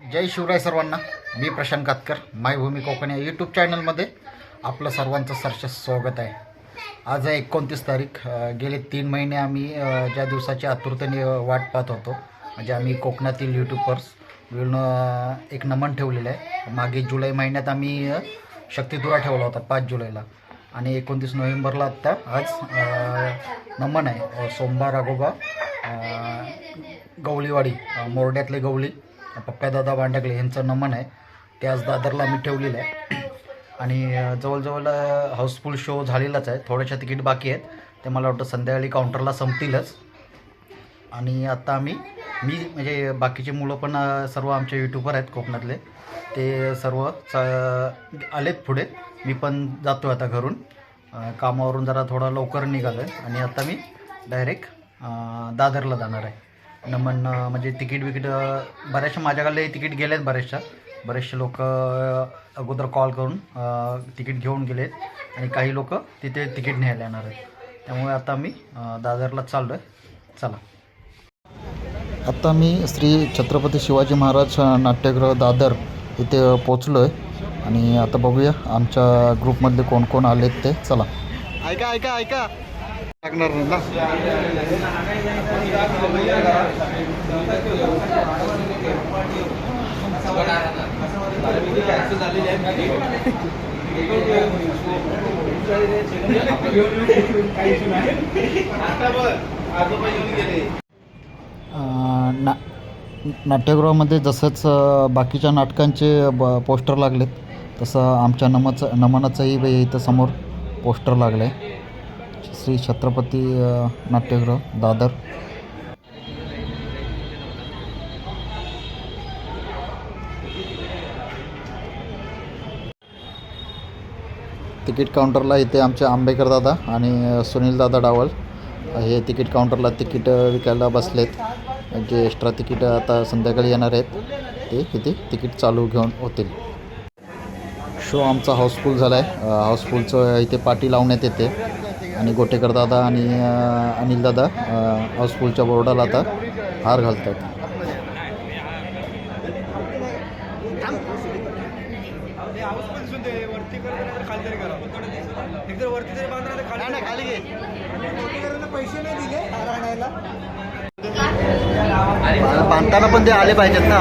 जय शिवराय सर्वांना. मी प्रशांत कातकर मायभूमी कोकण या यूट्यूब चॅनलमध्ये आपलं सर्वांचं सरस स्वागत आहे. आज आहे एकोणतीस तारीख गेले तीन महिने आम्ही ज्या दिवसाची आतुरतेने वाट पाहत होतो म्हणजे आम्ही कोकणातील यूट्यूबर्स मिळून एक नमन ठेवलेलं आहे. मागे जुलै महिन्यात आम्ही शक्तिधुरा शक्तिदुरा ठेवला होता पाच जुलैला. आणि एकोणतीस नोव्हेंबरला आत्ता आज नमन आहे सोमवार अगोबा गवळीवाडी मोरड्यातले गवळी. पप्प्यादादा भांडकले यांचं नमन आहे. ते आज दादरला मी ठेवलेलं आहे. आणि जवळजवळ हाऊसफुल शो झालेलाच आहे. थोड्याशा तिकीट बाकी आहेत. ते मला वाटतं संध्याकाळी काउंटरला संपतीलच. आणि आता आम्ही मी म्हणजे बाकीचे मुलं पण सर्व आमचे यूट्यूबर आहेत कोकणातले. ते सर्व च आलेत पुढे. मी पण जातो आता घरून. कामावरून जरा थोडा लवकर निघालो आहे आणि आता मी डायरेक्ट दादरला जाणार आहे. नमन म्हणजे तिकीट विकीट बऱ्याचशा माझ्याकडले तिकीट गेलेत बऱ्याचशा बरेचसे लोक अगोदर कॉल करून तिकीट घेऊन गेलेत. आणि काही लोक तिथे तिकीट न्यायला येणार आहेत. त्यामुळे आता मी दादरला चाललो आहे चला. आता मी श्री छत्रपती शिवाजी महाराज नाट्यगृह दादर इथे पोचलो आहे आणि आता बघूया आमच्या ग्रुपमधले कोण कोण आलेत ते. चला. ऐका ऐका ऐका. लागणार ना? ना नाट्यगृहामध्ये जसंच बाकीच्या नाटकांचे ब पोस्टर लागलेत तसं आमच्या नमचं नमनाचंही इथं समोर पोस्टर लागलं आहे श्री छत्रपती नाट्यगृह दादर. तिकीट काउंटरला इथे आमचे आंबेकर दादा आणि सुनील दादा डावल. हे तिकीट काउंटरला तिकीट विकायला बसलेत. जे एक्स्ट्रा तिकीट आता संध्याकाळी येणार आहेत ते इथे तिकीट चालू घेऊन होतील. शो आमचा हाऊसफुल झाला आहे हाऊसफुलचं इथे पाटी लावण्यात येते. आणि गोटेकर दादा आणि अनिल दादा हाऊसफुलच्या बोर्डाला आता हार घालतात बांधताना पण ते आले पाहिजेत ना.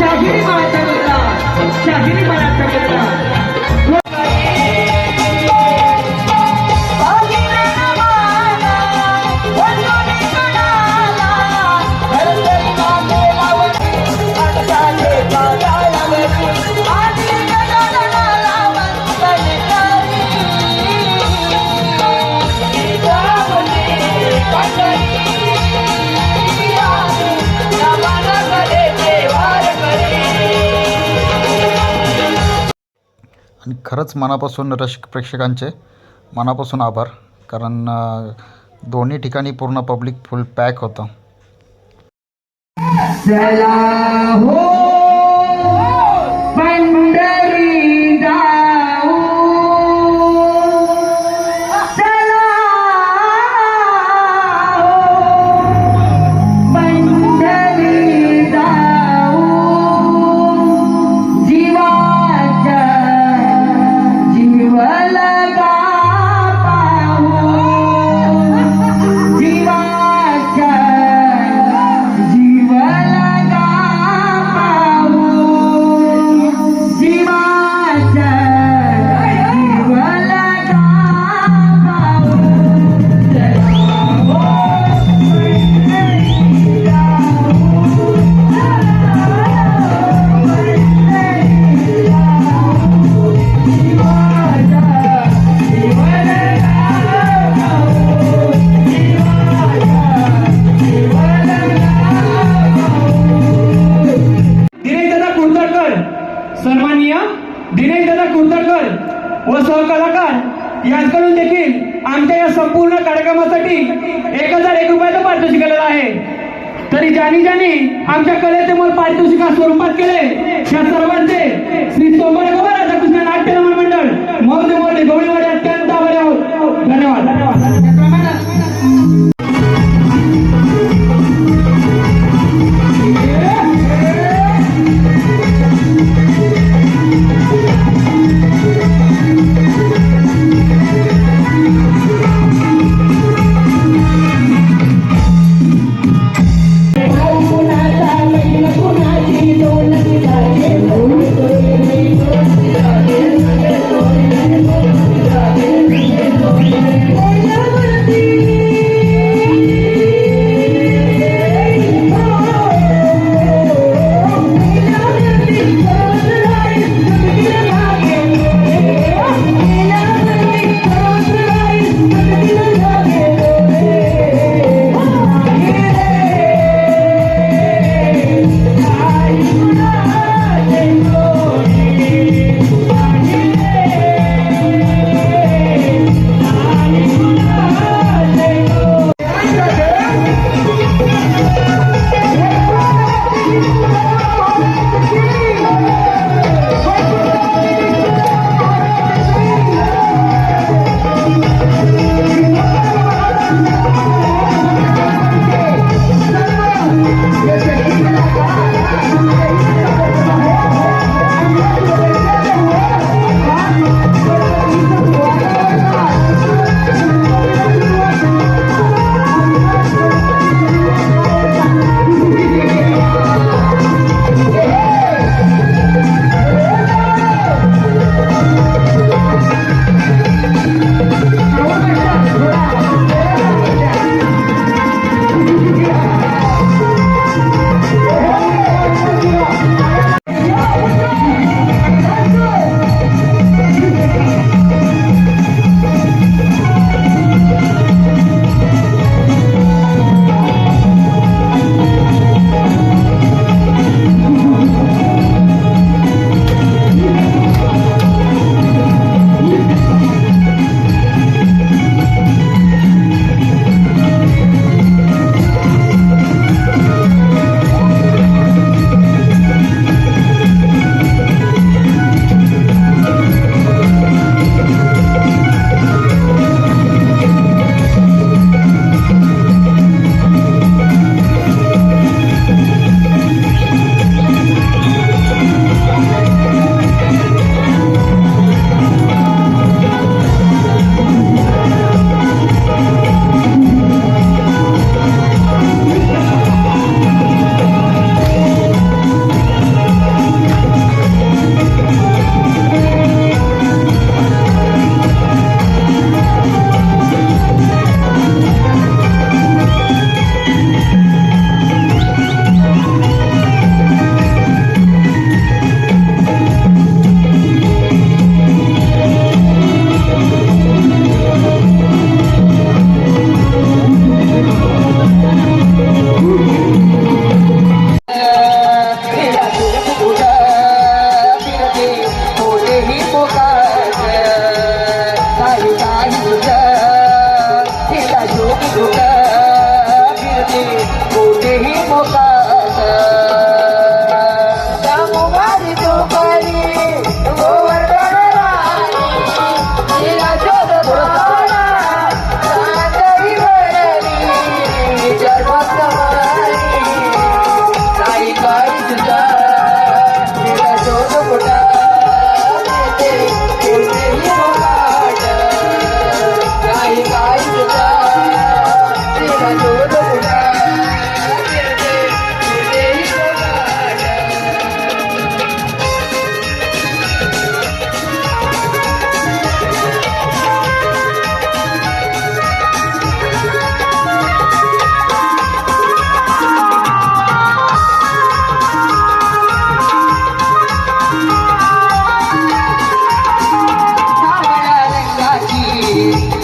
शाहिरी मराठा मुद्रा शाहिरी मराठा आणि खरंच मनापासून रश प्रेक्षकांचे मनापासून आभार. कारण दोन्ही ठिकाणी पूर्ण पब्लिक फुल पॅक होतं. हो! संपूर्ण कार्यक्रमासाठी एक हजार एक रुपयाचं पारितोषिक केलेलं आहे. तरी ज्यांनी ज्यांनी आमच्या कलेचे मोल पारितोषिका स्वरूपात केले त्या सर्वांचे श्री सोमवार गोबर राधाकृष्ण नाट्य रमण मंडळ मोठे मोठे गवळीवाडे अत्यंत आभारी आहोत. धन्यवाद.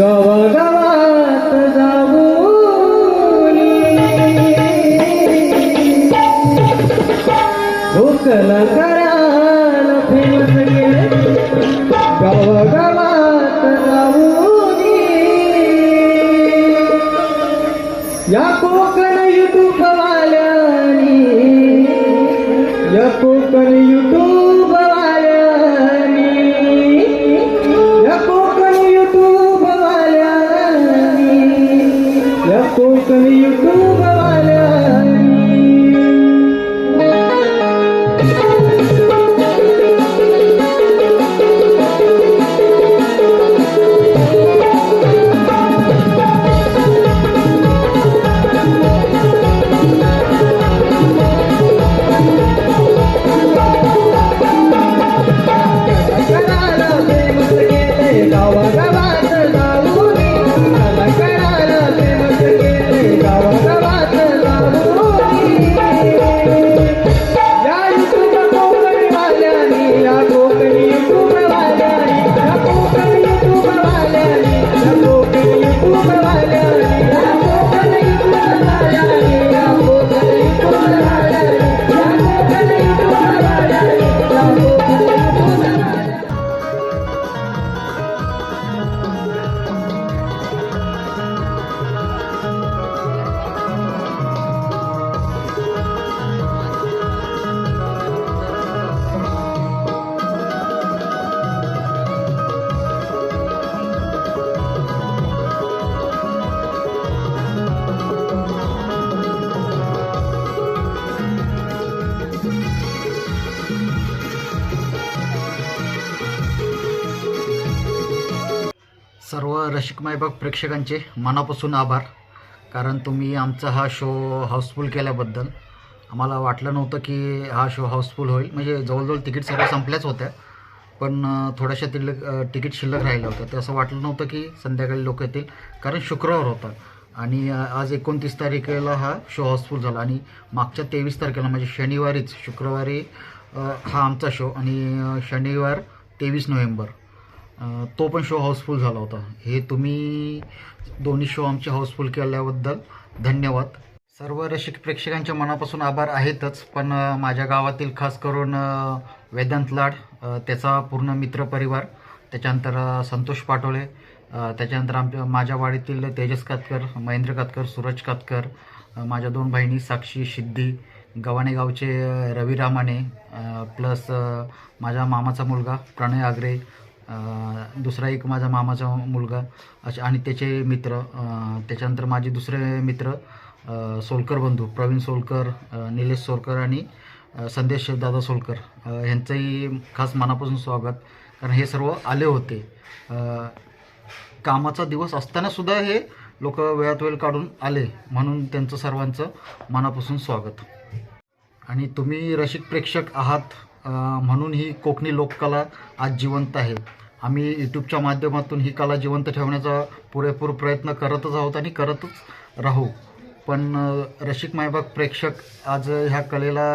धन्यवाद गावागावात सर्व रसिक मायबाग प्रेक्षकांचे मनापासून आभार. कारण तुम्ही आमचा हा शो हाऊसफुल केल्याबद्दल आम्हाला वाटलं नव्हतं की हा शो हाऊसफुल होईल. म्हणजे जवळजवळ तिकीट सर्व संपल्याच होत्या. पण थोड्याशा तिल्लक तिकीट शिल्लक राहिल्या होत्या. तर असं वाटलं नव्हतं की संध्याकाळी लोक येतील. कारण शुक्रवार होता. आणि आज एकोणतीस तारखेला हा शो हाऊसफुल झाला. आणि मागच्या तेवीस तारखेला म्हणजे शनिवारीच शुक्रवारी हा आमचा शो आणि शनिवार तेवीस नोव्हेंबर. तो पण शो हाऊसफुल झाला होता. हे तुम्ही दोन्ही शो आमचे हाऊसफुल केल्याबद्दल धन्यवाद. सर्व रसिक प्रेक्षकांच्या मनापासून आभार आहेतच पण माझ्या गावातील खास करून वेदांत लाड त्याचा पूर्ण मित्रपरिवार त्याच्यानंतर संतोष पाटोळे त्याच्यानंतर आमच्या माझ्या वाडीतील तेजस कातकर महेंद्र कातकर सूरज कातकर माझ्या दोन बहिणी साक्षी सिद्धी गव्हाणे गावचे रवी रामाने प्लस माझ्या मामाचा मुलगा प्रणय आगरे दुसरा एक माझा मामाचा मुलगा असे आणि त्याचे मित्र त्याच्यानंतर माझे दुसरे मित्र सोलकर बंधू प्रवीण सोलकर निलेश सोलकर आणि संदेश दादा सोलकर अ, ह्यांचंही खास मनापासून स्वागत. कारण हे सर्व आले होते. कामाचा दिवस असतानासुद्धा हे लोक वेळात वेळ काढून आले. म्हणून त्यांचं सर्वांचं मनापासून स्वागत. आणि तुम्ही रसिक प्रेक्षक आहात म्हणून ही कोकणी लोककला आज जिवंत आहे. आम्ही यूट्यूबच्या माध्यमातून ही कला जिवंत ठेवण्याचा पुरेपूर प्रयत्न करतच आहोत आणि करतच राहू. पण रसिक मायबाग प्रेक्षक आज ह्या कलेला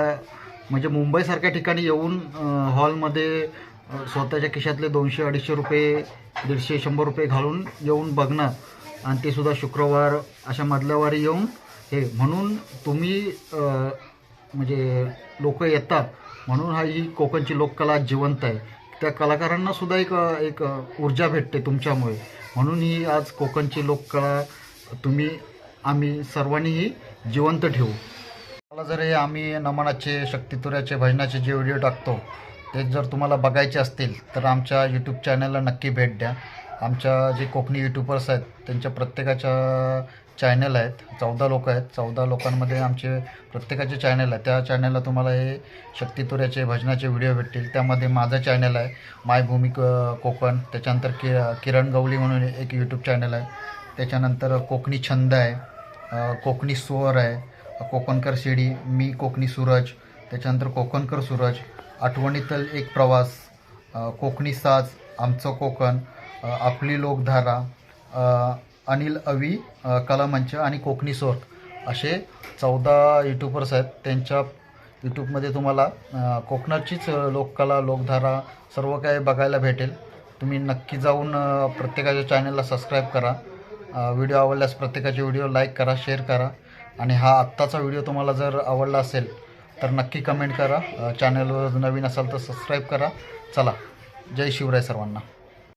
म्हणजे मुंबईसारख्या ठिकाणी येऊन हॉलमध्ये स्वतःच्या खिशातले दोनशे अडीचशे रुपये दीडशे शंभर रुपये घालून येऊन बघणं आणि ते सुद्धा शुक्रवार अशा मधल्यावारी येऊन हे म्हणून तुम्ही म्हणजे लोक येतात. म्हणून हा ही कोकणची लोककला जिवंत आहे. त्या कलाकारांना सुद्धा एक एक ऊर्जा भेटते तुमच्यामुळे. म्हणून ही आज कोकणची लोककला तुम्ही आम्ही सर्वांनीही जिवंत ठेवू. मला जर हे आम्ही नमनाचे शक्तितुऱ्याचे भजनाचे जे व्हिडिओ टाकतो ते जर तुम्हाला बघायचे असतील तर आमच्या यूट्यूब चॅनलला नक्की भेट द्या. आमच्या जे कोकणी यूट्यूबर्स आहेत त्यांच्या प्रत्येकाच्या चॅनल आहेत. चौदा लोक आहेत. चौदा लोकांमध्ये आमचे प्रत्येकाचे चॅनल आहे त्या चॅनलला तुम्हाला हे शक्तितुऱ्याचे भजनाचे व्हिडिओ भेटतील. त्यामध्ये माझं चॅनल आहे मायभूमी क- कोकण. त्याच्यानंतर कि किरण गवळी म्हणून एक यूट्यूब चॅनल आहे. त्याच्यानंतर कोकणी छंद आहे कोकणी स्वर आहे कोकणकर शिडी मी कोकणी सूरज. त्याच्यानंतर कोकणकर सूरज आठवणीतल एक प्रवास कोकणी साज आमचं कोकण. आपली लोकधारा अनिल अवी कलामंच आणि कोकणी स्वर असे चौदा यूट्यूबर्स आहेत त्यांच्या यूट्यूबमध्ये तुम्हाला कोकणाचीच लोककला लोकधारा सर्व काही बघायला भेटेल. तुम्ही नक्की जाऊन प्रत्येकाच्या चॅनलला सबस्क्राईब करा. व्हिडिओ आवडल्यास प्रत्येकाचे व्हिडिओ लाईक करा शेअर करा. आणि हा आत्ताचा व्हिडिओ तुम्हाला जर आवडला असेल तर नक्की कमेंट करा. चॅनलवर नवीन असाल तर सबस्क्राईब करा. चला जय शिवराय सर्वांना.